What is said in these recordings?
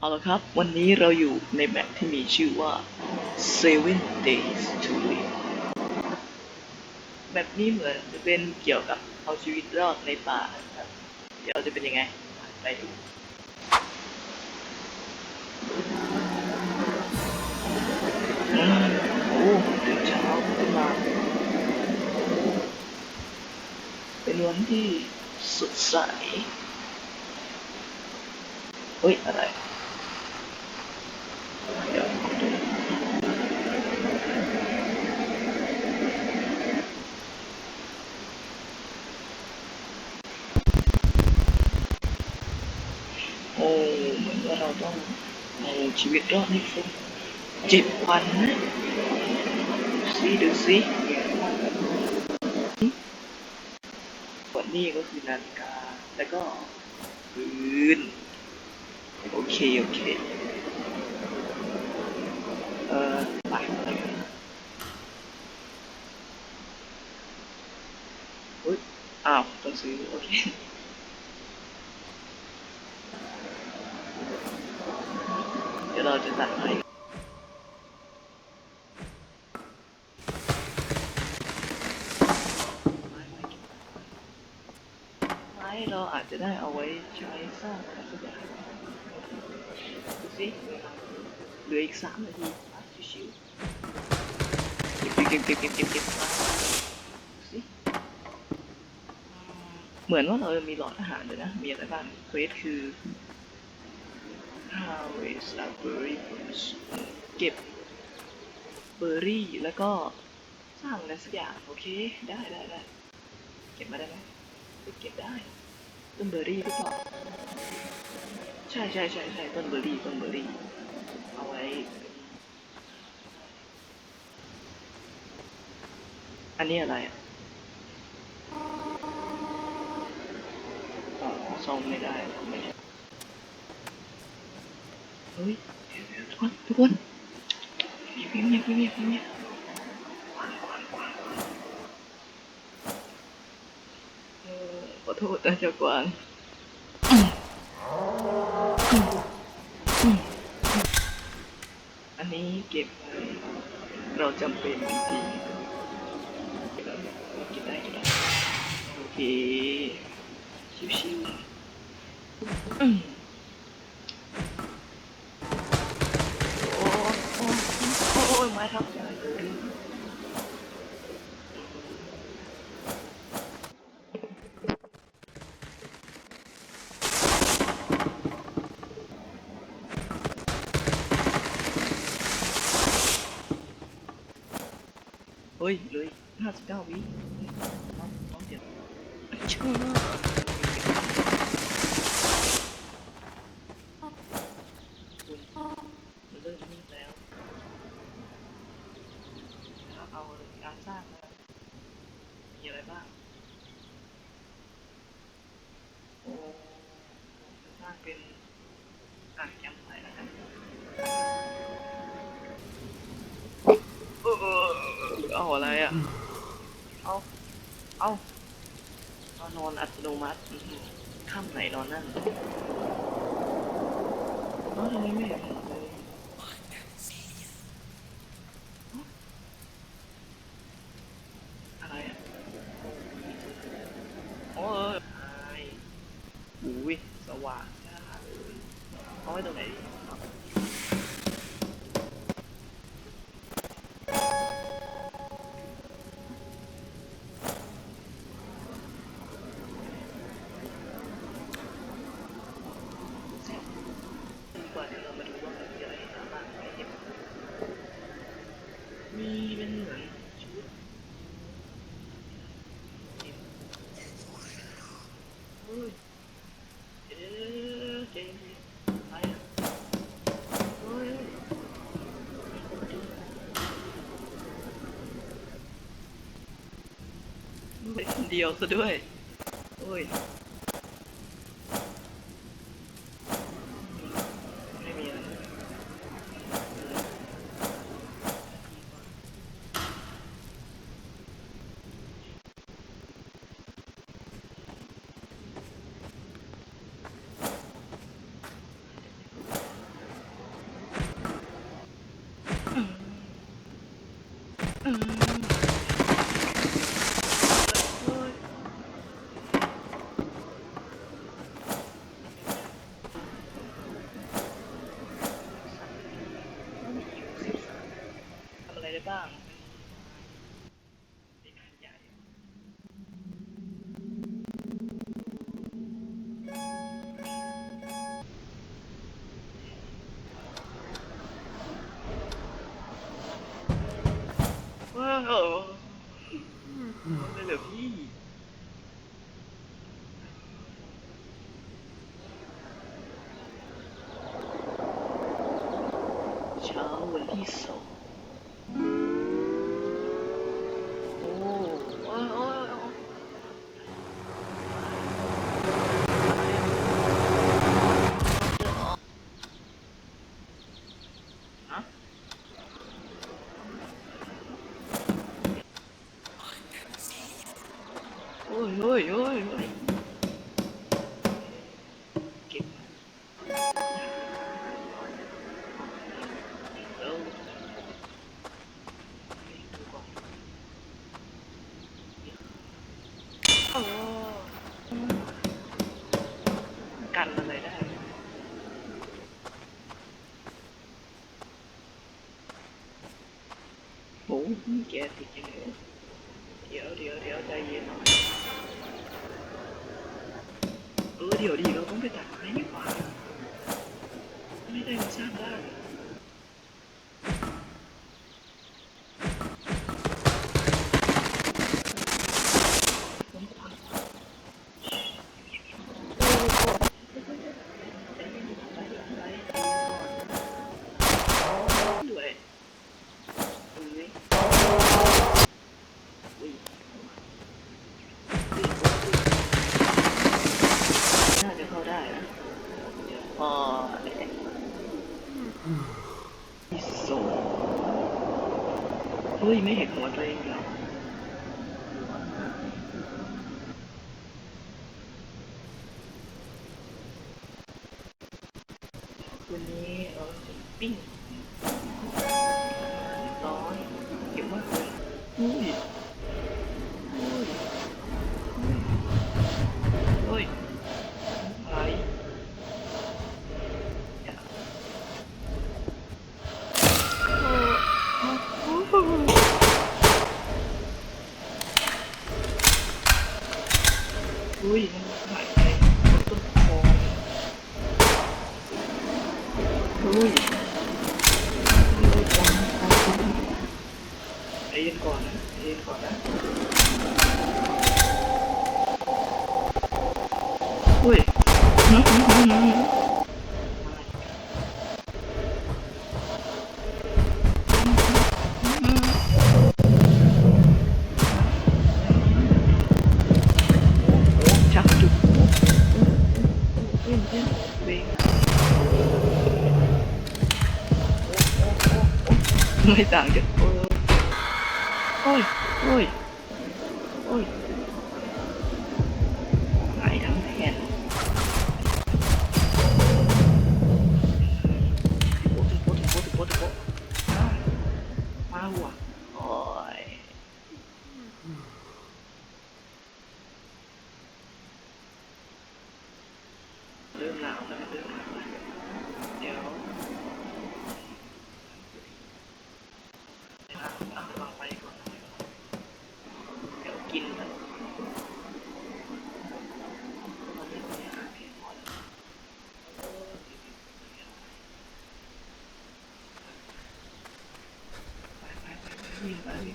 เอาละครับ วันนี้เราอยู่ในแมปที่มีชื่อว่า Seven Days to Live แบบนี้เหมือนจะเป็นเกี่ยวกับเอาชีวิตรอดในป่าครับ เดี๋ยวจะเป็นยังไง ไปดูโอ้ตื่นเช้าขึ้นมา เป็นวันที่สดใส เฮ้ย อะไร เดี๋ยวดูโอ้เหมือนว่าเราต้องเอาชีวิตรอดให้ครบเจ็ดวันนะดูสิดูสิวันนี้ก็คือนาฬิกา แล้วก็พื้นโอเค โอเค เอ่อไปไปกันอุ้ย อ้าวต้องซื้อโอเคเดี๋ยวเราจะตัดไปไม้เราอาจจะได้เอาไว้ใช้สร้างอะไรสักอย่างดูสิเหลืออีกสามนาทีชิวๆเก็บเก็บเก็บเก็บเก็บเก็บมาดูสิ เหมือนว่าเราจะมีหลอดอาหารด้วยนะ มีอะไรบ้างเควสคือ harvest a berry bush เก็บเบอร์รี่แล้วก็สร้างอะไรสักอย่าง โอเค ได้ได้ได้เก็บมาได้ไหมเก็บได้ ต้นเบอร์รี่หรือเปล่าใช่ใช่ใช่ใช่ต้นเบอร์รี่ต้นเบอร์รี่เอาไว้ อันนี้อะไรอะอ๋อ ซ่อมไม่ได้ไม่ได้เฮ้ยทุกคนทุกคนเงียบเงียบเงียบเงียบขอโทษนะเจ้ากวางอันนี้เก็บเราจำเป็นจริงๆเก็บได้ก็บได้โอเคชิวๆ อืมโอ้โอ้โอ้ยไม้ทับใจเฮ้ยเลยห้าสิบเก้าวิน้องน้องเดี๋ยวเชื่อ คุณมันเริ่มนิ่งแล้วเอาการสร้างมามีอะไรบ้างโอจะสร้างเป็นอ่างแคมป์ไฟแล้วกันเอาอะไรอะ เอา เอาเอานอนอัตโนมัติห้อหือข้ามไหนนอนนั่น เอ้าทำไมไม่เห็นเลยอะไรอะ โอ้ยไอ้อุ้ยสว่างจ้าเลยเอาไว้ตรงไหนดีดีกว่าเดี๋ยวเรามาดูว่ามันมีอะไรให้หาบ้างไหมเห็นมีเป็นเหมือนชุด เฮ้ยเอ๊ะเจมส์อะไรอะเฮ้ย เดียวซะด้วย โอ้ย ไม่เหลือพี่ เช้าวันที่สองโอ้โอ้ยโอ้ยโอ้ยฮะ โอ้ยโอ้ยโอ้ยโอ้ย เดี๋ยวเดี๋ยวเดี๋ยวใจเย็นหน่อยเออเดี๋ยวดีเราต้องไปตัดไม้นี่หว่าไม่ได้มาสร้างบ้านด้วยเอ้ยอุ้ยน่าจะเข้าได้นะ พอที่สุดเฮ้ ยไม่เห็นหัวตัวเองเหรอคืนนี้เออปิ้งร้อนเก็บมากเลยอุ้ยอุ้ยเฮ้ยอะไรอย่า อุ้ยมันหายไปต้นคออุ้ยใจเย็นก่อนนะใจเย็นก่อนนะอุ้ย ไม่ต่างจากโอ้ยโอ้ยโอ้ยหายทั้งแผ่นโป๊ะโป๊ะโป๊ะโป๊ะโป๊ะมามาหัวโอ้ยเริ่มหนาวแล้วเริ่มหนาวแล้วเดี๋ยวเอาเอาวางไว้ก่อนเดี๋ยวกินแล้วไปไปไปไปวิ่งไปวิ่งไปโอ้ย เหนื่อยจังเลย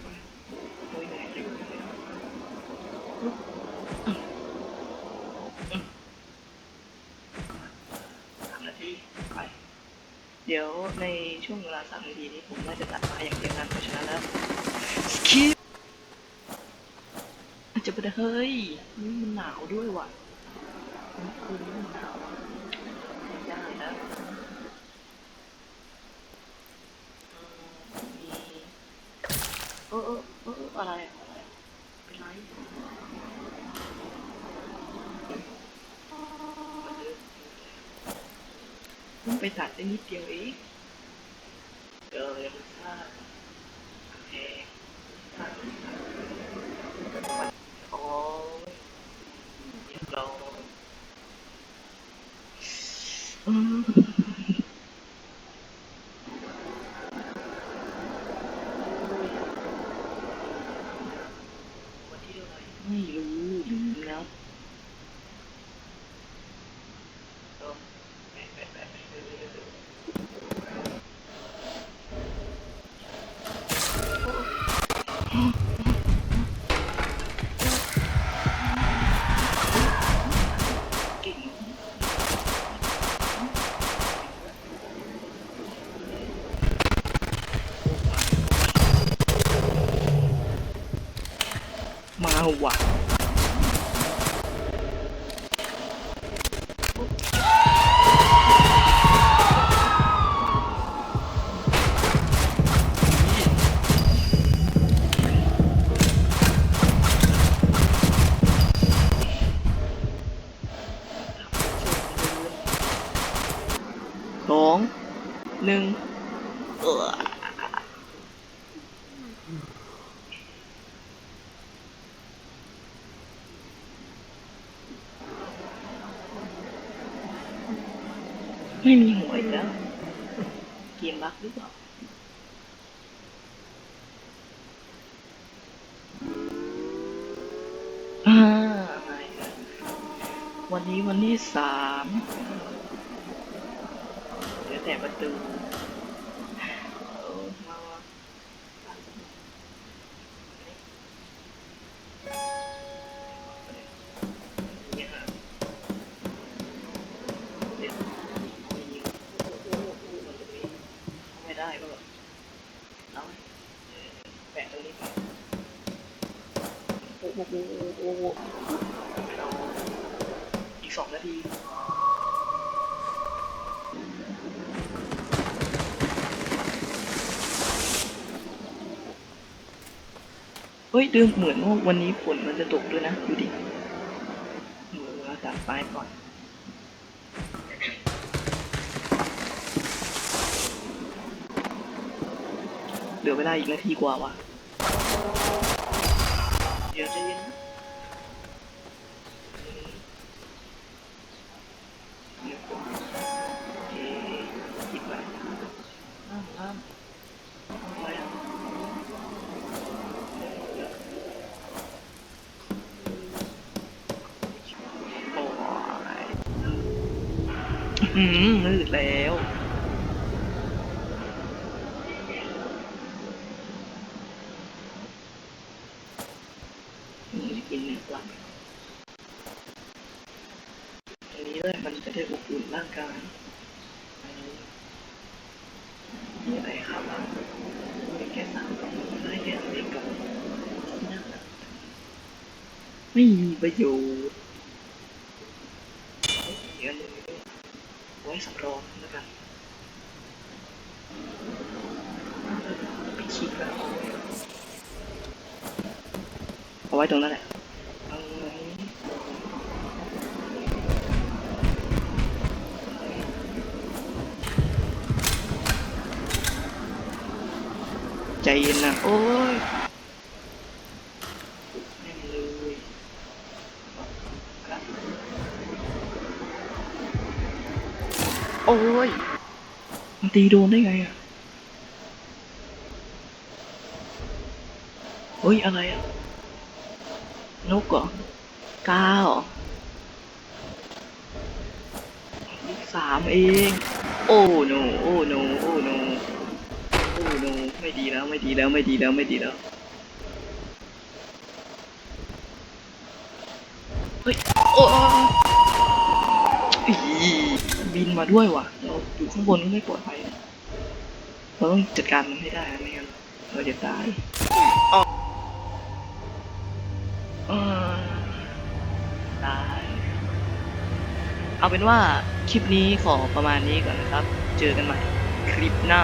สามนาทีไปเดี๋ยวในช่วงเวลาสามนาทีนี้ผมน่าจะตัดมาอย่างเดียวกันเพราะฉะนั้นแล้วสกิปอาจจะไปเฮ้ยนี่มันหนาวด้วยว่ะคืนนี้มันหนาวไม่ได้นะอืมมีเออเออเอะไรเป็นไรเพิ่งไปตัดได้นิดเดียวเองเออยังไม่ทรา มาว่ะสองหนึ่งเออไม่มีหัวอีกแล้ว เกมบักหรือเปล่า อ่าไม่ครับ วันนี้วันที่สามเดี๋ยวแต่ประตูเออมามาเนี่ยฮะเดี๋ยวมียิงโอ้โหโอ้โหมันตรงนี้เข้าไม่ได้ก็แบบเอาเออแปะตรงนี้ไป โอ้โหอีกสองนาทีเฮ้ยเดิมเหมือนว่าวันนี้ฝนมันจะตกด้วยนะ ดูดิเหมือนว่าตัดป้ายก่อนเหลือเวลาอีกนาทีกว่าว่ะ เดี๋ยวจะย็นนะเดี๋ยวก่อนโอเคคิดไว้ห้ามห้ามห้ามไว้อะโอ้ยอืมมืดแล้วนี่ กินเนื้อปลาอันนี้เลยมันจะได้อบอุ่นร่างกายอันนี้มีอะไรครับมีแค่สามกล่องได้แค่สี่กล่องไม่มีประโยชน์เดี๋ยวเลยไว้สำรองแล้วกันไปคิดแล้วเอาไว้ตรงนั้นแหละ เย็นนะโอ้ยโอ้ย มันตีโดนได้ไงอะ เฮ้ย อะไรอะ นกเหรอกาเหรอลูกสามเอง โอ้โนโอ้โนโอ้โน โนไม่ดีแล้วไม่ดีแล้วไม่ดีแล้วไม่ดีแล้วเฮ้ยโอ้อีบินมาด้วยว่ะ เราอยู่ข้างบนก็ไม่ปลอดภัยเราต้องจัดการมันให้ได้ไม่งั้นเราจะตายตาย เอาเป็นว่าคลิปนี้ขอประมาณนี้ก่อนนะครับ เจอกันใหม่คลิปหน้า